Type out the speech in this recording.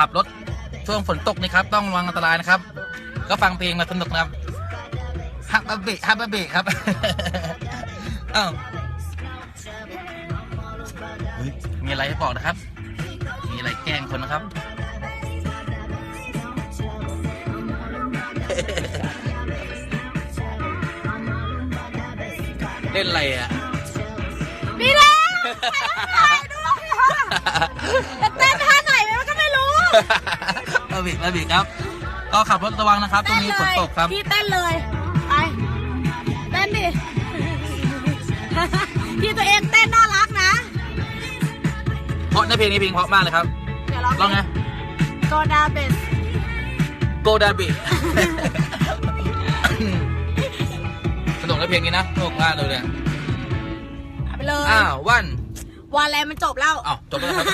ขับรถช่วงฝนตกนี่ครับ ต้องระวังอันตรายนะครับ ก็ฟังเพลงมาสนุกนะครับฮับเบะฮับเบะครับอ้าวเฮ้ยมีอะไรให้บอกนะครับ มีอะไรแกล้งคนนะครับ เล่นอะไรอะนี่แหละ ก็ไม่รู้มาบิกมาบิกครับ ก็ขับรถระวังนะครับตรงนี้ฝนตกครับ พี่เต้นเลย ไป เต้นดิ พี่ตัวเองเต้นน่ารักนะ เพราะในเพลงนี้เพลงเพราะมากเลยครับเดี๋ยวร้องลองไงโกดาเบสโกดาบิสนุกในเพลงนี้นะสนุกมากเลยเนี่ยเอาไปเลย อ้าววันวันอะไรมันจบแล้วอ้าวจบแล้วครับ